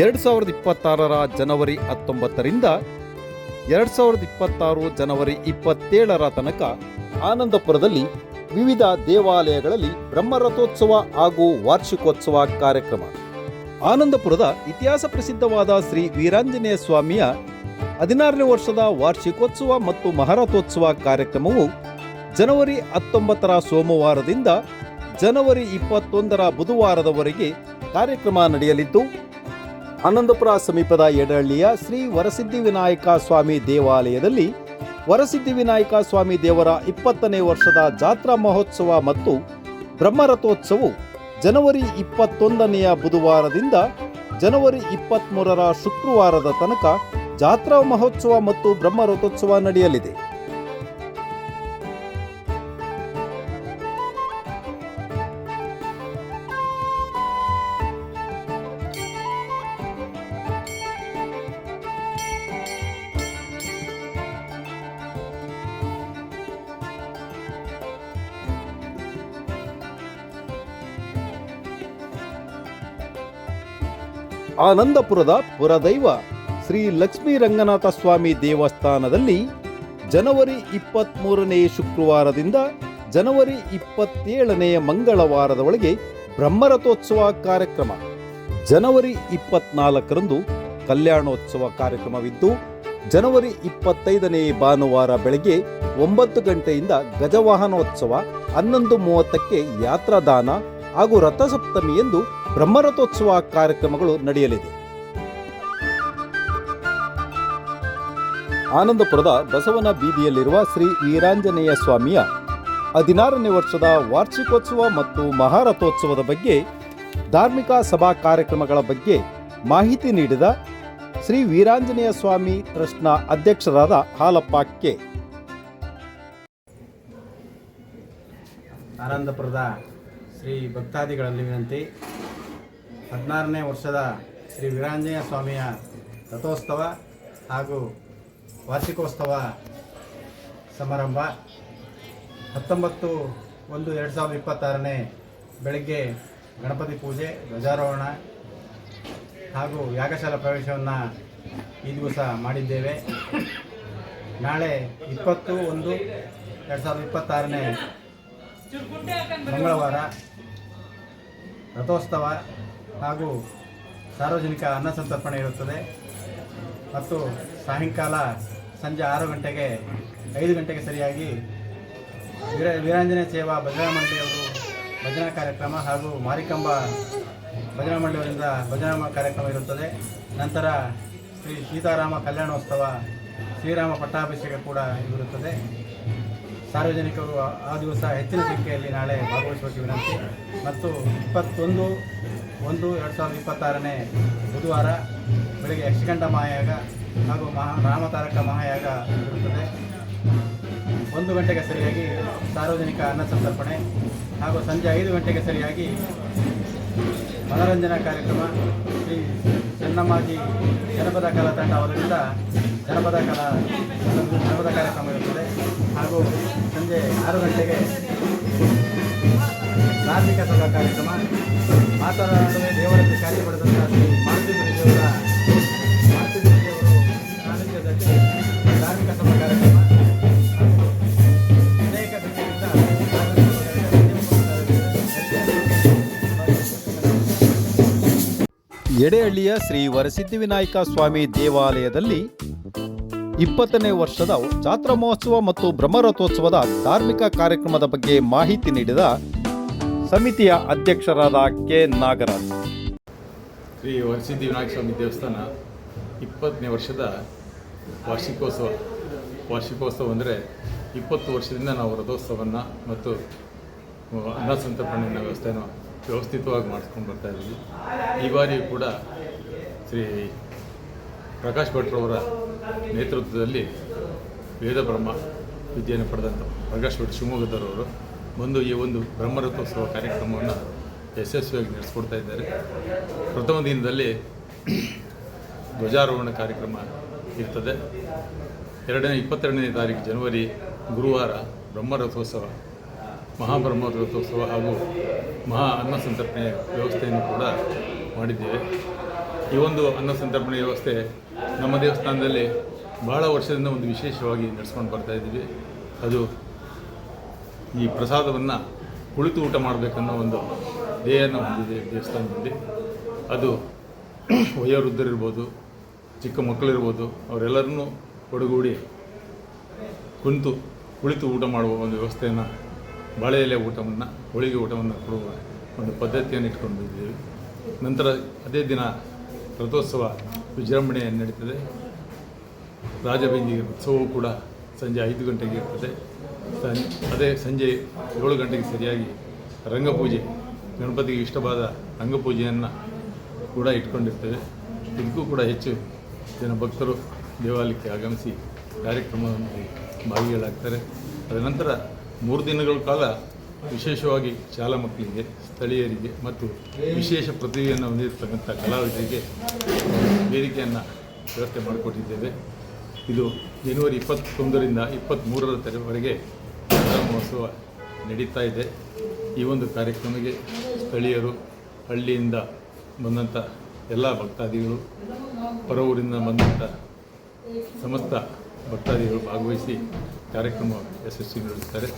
ಎರಡು ಸಾವಿರದ ಇಪ್ಪತ್ತಾರರ ಜನವರಿ ಹತ್ತೊಂಬತ್ತರಿಂದ ಎರಡು ಸಾವಿರದ ಇಪ್ಪತ್ತಾರು ಜನವರಿ ಇಪ್ಪತ್ತೇಳರ ತನಕ ಆನಂದಪುರದಲ್ಲಿ ವಿವಿಧ ದೇವಾಲಯಗಳಲ್ಲಿ ಬ್ರಹ್ಮರಥೋತ್ಸವ ಹಾಗೂ ವಾರ್ಷಿಕೋತ್ಸವ ಕಾರ್ಯಕ್ರಮ. ಆನಂದಪುರದ ಇತಿಹಾಸ ಪ್ರಸಿದ್ಧವಾದ ಶ್ರೀ ವೀರಾಂಜನೇಯ ಸ್ವಾಮಿಯ ಹದಿನಾರನೇ ವರ್ಷದ ವಾರ್ಷಿಕೋತ್ಸವ ಮತ್ತು ಮಹಾರಥೋತ್ಸವ ಕಾರ್ಯಕ್ರಮವು ಜನವರಿ ಹತ್ತೊಂಬತ್ತರ ಸೋಮವಾರದಿಂದ ಜನವರಿ ಇಪ್ಪತ್ತೊಂದರ ಬುಧವಾರದವರೆಗೆ ಕಾರ್ಯಕ್ರಮ ನಡೆಯಲಿದ್ದು ಆನಂದಪುರ ಸಮೀಪದ ಎಡಹಳ್ಳಿಯ ಶ್ರೀ ವರಸಿದ್ಧಿ ವಿನಾಯಕ ಸ್ವಾಮಿ ದೇವಾಲಯದಲ್ಲಿ ವರಸಿದ್ಧಿ ವಿನಾಯಕ ಸ್ವಾಮಿ ದೇವರ ಇಪ್ಪತ್ತನೇ ವರ್ಷದ ಜಾತ್ರಾ ಮಹೋತ್ಸವ ಮತ್ತು ಬ್ರಹ್ಮರಥೋತ್ಸವವು ಜನವರಿ ಇಪ್ಪತ್ತೊಂದನೆಯ ಬುಧವಾರದಿಂದ ಜನವರಿ ಇಪ್ಪತ್ತ್ಮೂರರ ಶುಕ್ರವಾರದ ತನಕ ಜಾತ್ರಾ ಮಹೋತ್ಸವ ಮತ್ತು ಬ್ರಹ್ಮರಥೋತ್ಸವ ನಡೆಯಲಿದೆ. ಆನಂದಪುರದ ಪುರದೈವ ಶ್ರೀ ಲಕ್ಷ್ಮೀ ರಂಗನಾಥ ಸ್ವಾಮಿ ದೇವಸ್ಥಾನದಲ್ಲಿ ಜನವರಿ ಇಪ್ಪತ್ತ್ಮೂರನೇ ಶುಕ್ರವಾರದಿಂದ ಜನವರಿ ಇಪ್ಪತ್ತೇಳನೆಯ ಮಂಗಳವಾರದ ಒಳಗೆ ಬ್ರಹ್ಮರಥೋತ್ಸವ ಕಾರ್ಯಕ್ರಮ. ಜನವರಿ ಇಪ್ಪತ್ನಾಲ್ಕರಂದು ಕಲ್ಯಾಣೋತ್ಸವ ಕಾರ್ಯಕ್ರಮವಿದ್ದು, ಜನವರಿ ಇಪ್ಪತ್ತೈದನೇ ಭಾನುವಾರ ಬೆಳಗ್ಗೆ ಒಂಬತ್ತು ಗಂಟೆಯಿಂದ ಗಜವಾಹನೋತ್ಸವ, ಹನ್ನೊಂದು ಮೂವತ್ತಕ್ಕೆ ಯಾತ್ರಾದಾನ ಹಾಗೂ ರಥಸಪ್ತಮಿಯಂದು ಬ್ರಹ್ಮರಥೋತ್ಸವ ಕಾರ್ಯಕ್ರಮಗಳು ನಡೆಯಲಿದೆ. ಆನಂದಪುರದ ಬಸವನ ಬೀದಿಯಲ್ಲಿರುವ ಶ್ರೀ ವೀರಾಂಜನೇಯ ಸ್ವಾಮಿಯ ಹದಿನಾರನೇ ವರ್ಷದ ವಾರ್ಷಿಕೋತ್ಸವ ಮತ್ತು ಮಹಾರಥೋತ್ಸವದ ಬಗ್ಗೆ, ಧಾರ್ಮಿಕ ಸಭಾ ಕಾರ್ಯಕ್ರಮಗಳ ಬಗ್ಗೆ ಮಾಹಿತಿ ನೀಡಿದ ಶ್ರೀ ವೀರಾಂಜನೇಯ ಸ್ವಾಮಿ ಟ್ರಸ್ಟ್ನ ಅಧ್ಯಕ್ಷರಾದ ಹಾಲಪ್ಪ ಕೆ. ಆನಂದಪುರದ ಶ್ರೀ ಭಕ್ತಾದಿಗಳಲ್ಲಿ ವಿನಂತಿ ಹದಿನಾರನೇ ವರ್ಷದ ಶ್ರೀ ವೀರಾಂಜನೇಯ ಸ್ವಾಮಿಯ ರಥೋತ್ಸವ ಹಾಗೂ ವಾರ್ಷಿಕೋತ್ಸವ ಸಮಾರಂಭ. ಹತ್ತೊಂಬತ್ತು ಒಂದು ಎರಡು ಸಾವಿರದ ಇಪ್ಪತ್ತಾರನೇ ಬೆಳಗ್ಗೆ ಗಣಪತಿ ಪೂಜೆ, ಧ್ವಜಾರೋಹಣ ಹಾಗೂ ಯಾಗಶಾಲಾ ಪ್ರವೇಶವನ್ನು ಈ ದಿವಸ ಮಾಡಿದ್ದೇವೆ. ನಾಳೆ ಇಪ್ಪತ್ತು ಒಂದು ಎರಡು ಸಾವಿರದ ಇಪ್ಪತ್ತಾರನೇ ಮಂಗಳವಾರ ರಥೋತ್ಸವ. ಹಾಗೂ ಸಾರ್ವಜನಿಕ ಅನ್ನ ಸಂತರ್ಪಣೆ ಇರುತ್ತದೆ. ಮತ್ತು ಸಾಯಂಕಾಲ ಸಂಜೆ ಆರು ಗಂಟೆಗೆ ಐದು ಗಂಟೆಗೆ ಸರಿಯಾಗಿ ವೀರ ವೀರಾಂಜನೇಯ ಸೇವಾ ಭಜನಾ ಮಂಡಳಿಯವರು ಭಜನಾ ಕಾರ್ಯಕ್ರಮ ಹಾಗೂ ಮಾರಿಕಂಬ ಭಜನಾ ಮಂಡಳಿಯವರಿಂದ ಭಜನಾ ಕಾರ್ಯಕ್ರಮ ಇರುತ್ತದೆ. ನಂತರ ಶ್ರೀ ಸೀತಾರಾಮ ಕಲ್ಯಾಣೋತ್ಸವ, ಶ್ರೀರಾಮ ಪಟ್ಟಾಭಿಷೇಕ ಕೂಡ ಇರುತ್ತದೆ. ಸಾರ್ವಜನಿಕರು ಆ- ದಿವಸ ಹೆಚ್ಚಿನ ಸಂಖ್ಯೆಯಲ್ಲಿ ನಾಳೆ ಭಾಗವಹಿಸುವ ವಿನಂತಿ. ಮತ್ತು ಇಪ್ಪತ್ತೊಂದು ಒಂದು ಎರಡು ಸಾವಿರದ ಇಪ್ಪತ್ತಾರನೇ ಬುಧವಾರ ಬೆಳಗ್ಗೆ ಯಕ್ಷಗಂಡ ಮಹಾಯಾಗ ಹಾಗೂ ಮಹಾ ರಾಮತಾರಕ ಮಹಾಯಾಗ ಇರುತ್ತದೆ. ಒಂದು ಗಂಟೆಗೆ ಸರಿಯಾಗಿ ಸಾರ್ವಜನಿಕ ಅನ್ನ ಸಂತರ್ಪಣೆ ಹಾಗೂ ಸಂಜೆ ಐದು ಗಂಟೆಗೆ ಸರಿಯಾಗಿ ಮನೋರಂಜನಾ ಕಾರ್ಯಕ್ರಮ ಶ್ರೀ ಚೆನ್ನಮ್ಮಾಜಿ ಜನಪದ ಕಲಾ ತಂಡ ಅವರಿಂದ ಜನಪದ ಕಲಾ ಜನಪದ ಕಾರ್ಯಕ್ರಮ ಇರುತ್ತದೆ. ಹಾಗೂ ಸಂಜೆ ಆರು ಗಂಟೆಗೆ ಧಾರ್ಮಿಕ ಸಭಾ ಕಾರ್ಯಕ್ರಮ ಪಡೆದಂಥ ಶ್ರೀ ಮಾರುತಿ ಗುರುಜಿಯವರ ಮಾರುತಿ ಗುರುಜಿಯವರು ಸಾನ್ನಿಧ್ಯದಲ್ಲಿ ಧಾರ್ಮಿಕ ಸಭಾ ಕಾರ್ಯಕ್ರಮ ಹಾಗೂ ಅನೇಕ ದಿನಗಳಿಂದ ಎಡೆಹಳ್ಳಿಯ ಶ್ರೀ ವರಸಿದ್ಧಿ ವಿನಾಯಕ ಸ್ವಾಮಿ ದೇವಾಲಯದಲ್ಲಿ ಇಪ್ಪತ್ತನೇ ವರ್ಷದ ಜಾತ್ರಾ ಮಹೋತ್ಸವ ಮತ್ತು ಬ್ರಹ್ಮರಥೋತ್ಸವದ ಧಾರ್ಮಿಕ ಕಾರ್ಯಕ್ರಮದ ಬಗ್ಗೆ ಮಾಹಿತಿ ನೀಡಿದ ಸಮಿತಿಯ ಅಧ್ಯಕ್ಷರಾದ ಕೆ. ನಾಗರಾಜ್. ಶ್ರೀ ವರಸಿದ್ಧಿ ವಿನಾಯಕ ಸ್ವಾಮಿ ದೇವಸ್ಥಾನ ಇಪ್ಪತ್ತನೇ ವರ್ಷದ ವಾರ್ಷಿಕೋತ್ಸವ. ವಾರ್ಷಿಕೋತ್ಸವ ಅಂದರೆ ಇಪ್ಪತ್ತು ವರ್ಷದಿಂದ ನಾವು ರಥೋತ್ಸವವನ್ನು ಮತ್ತು ಅನ್ನ ಸಂತರ್ಪಣೆಯ ವ್ಯವಸ್ಥೆಯನ್ನು ವ್ಯವಸ್ಥಿತವಾಗಿ ಮಾಡಿಸ್ಕೊಂಡು ಬರ್ತಾ ಇದ್ದೀವಿ. ಈ ಬಾರಿಯೂ ಕೂಡ ಶ್ರೀ ಪ್ರಕಾಶ್ ಭಟ್ರವರ ನೇತೃತ್ವದಲ್ಲಿ ವೇದ ಬ್ರಹ್ಮ ವಿದ್ಯೆಯನ್ನು ಪಡೆದಂಥ ಪ್ರಕಾಶ್ ಭಟ್ ಶಿವಮೊಗ್ಗದವರವರು ಬಂದು ಈ ಒಂದು ಬ್ರಹ್ಮರಥೋತ್ಸವ ಕಾರ್ಯಕ್ರಮವನ್ನು ಯಶಸ್ವಿಯಾಗಿ ನಡೆಸ್ಕೊಡ್ತಾ ಇದ್ದಾರೆ. ಪ್ರಥಮ ದಿನದಲ್ಲಿ ಧ್ವಜಾರೋಹಣ ಕಾರ್ಯಕ್ರಮ ಇರ್ತದೆ. ಎರಡನೇ, ಇಪ್ಪತ್ತೆರಡನೇ ತಾರೀಕು ಜನವರಿ, ಗುರುವಾರ ಬ್ರಹ್ಮರಥೋತ್ಸವ, ಮಹಾಬ್ರಹ್ಮರಥೋತ್ಸವ ಹಾಗೂ ಮಹಾ ಅನ್ನ ಸಂತರ್ಪಣೆ ವ್ಯವಸ್ಥೆಯನ್ನು ಕೂಡ ಮಾಡಿದ್ದೇವೆ. ಈ ಒಂದು ಅನ್ನ ಸಂತರ್ಪಣೆ ವ್ಯವಸ್ಥೆ ನಮ್ಮ ದೇವಸ್ಥಾನದಲ್ಲಿ ಬಹಳ ವರ್ಷದಿಂದ ಒಂದು ವಿಶೇಷವಾಗಿ ನಡೆಸ್ಕೊಂಡು ಬರ್ತಾ ಇದ್ದೀವಿ. ಅದು ಈ ಪ್ರಸಾದವನ್ನು ಕುಳಿತು ಊಟ ಮಾಡಬೇಕನ್ನೋ ಒಂದು ಧ್ಯೇಯನ ಹೊಂದಿದೆ ದೇವಸ್ಥಾನದಲ್ಲಿ. ಅದು ವಯೋವೃದ್ಧರಿರ್ಬೋದು, ಚಿಕ್ಕ ಮಕ್ಕಳಿರ್ಬೋದು, ಅವರೆಲ್ಲರನ್ನೂ ಒಡಗೂಡಿ ಕುಂತು ಕುಳಿತು ಊಟ ಮಾಡುವ ಒಂದು ವ್ಯವಸ್ಥೆಯನ್ನು ಬಾಳೆ ಎಲೆ ಊಟವನ್ನು, ಹೋಳಿಗೆ ಊಟವನ್ನು ಕೊಡುವ ಒಂದು ಪದ್ಧತಿಯನ್ನು ಇಟ್ಕೊಂಡಿದ್ದೀವಿ. ನಂತರ ಅದೇ ದಿನ ರಥೋತ್ಸವ ವಿಜೃಂಭಣೆ ನಡೀತದೆ. ರಾಜಬೀದಿ ಉತ್ಸವವು ಕೂಡ ಸಂಜೆ ಐದು ಗಂಟೆಗೆ ಇರ್ತದೆ. ಸಂ- ಅದೇ ಸಂಜೆ ಏಳು ಗಂಟೆಗೆ ಸರಿಯಾಗಿ ರಂಗಪೂಜೆ, ಗಣಪತಿಗೆ ಇಷ್ಟವಾದ ರಂಗಪೂಜೆಯನ್ನು ಕೂಡ ಇಟ್ಕೊಂಡಿರ್ತೇವೆ. ಇದಕ್ಕೂ ಕೂಡ ಹೆಚ್ಚು ಜನ ಭಕ್ತರು ದೇವಾಲಯಕ್ಕೆ ಆಗಮಿಸಿ ಕಾರ್ಯಕ್ರಮದಲ್ಲಿ ಭಾಗಿಗಳಾಗ್ತಾರೆ. ಅದರ ನಂತರ ಮೂರು ದಿನಗಳ ಕಾಲ ವಿಶೇಷವಾಗಿ ಶಾಲಾ ಮಕ್ಕಳಿಗೆ ಸ್ಥಳೀಯರಿಗೆ ಮತ್ತು ವಿಶೇಷ ಪ್ರತಿಭೆಯನ್ನು ಹೊಂದಿರತಕ್ಕಂಥ ಕಲಾವಿದರಿಗೆ ವೇದಿಕೆಯನ್ನು ವ್ಯವಸ್ಥೆ ಮಾಡಿಕೊಟ್ಟಿದ್ದೇವೆ. ಇದು ಜನವರಿ ಇಪ್ಪತ್ತೊಂದರಿಂದ ಇಪ್ಪತ್ತ್ಮೂರರ ಮಹೋತ್ಸವ ನಡೀತಾ ಇದೆ. ಈ ಒಂದು ಕಾರ್ಯಕ್ರಮಕ್ಕೆ ಸ್ಥಳೀಯರು, ಹಳ್ಳಿಯಿಂದ ಬಂದಂಥ ಎಲ್ಲ ಭಕ್ತಾದಿಗಳು ಹೊರ ಊರಿಂದ ಬಂದಂಥ ಸಮಸ್ತ ಭಕ್ತಾದಿಗಳು ಭಾಗವಹಿಸಿ ಕಾರ್ಯಕ್ರಮ ಯಶಸ್ವಿಗೊಳಿಸ್ತಾರೆ.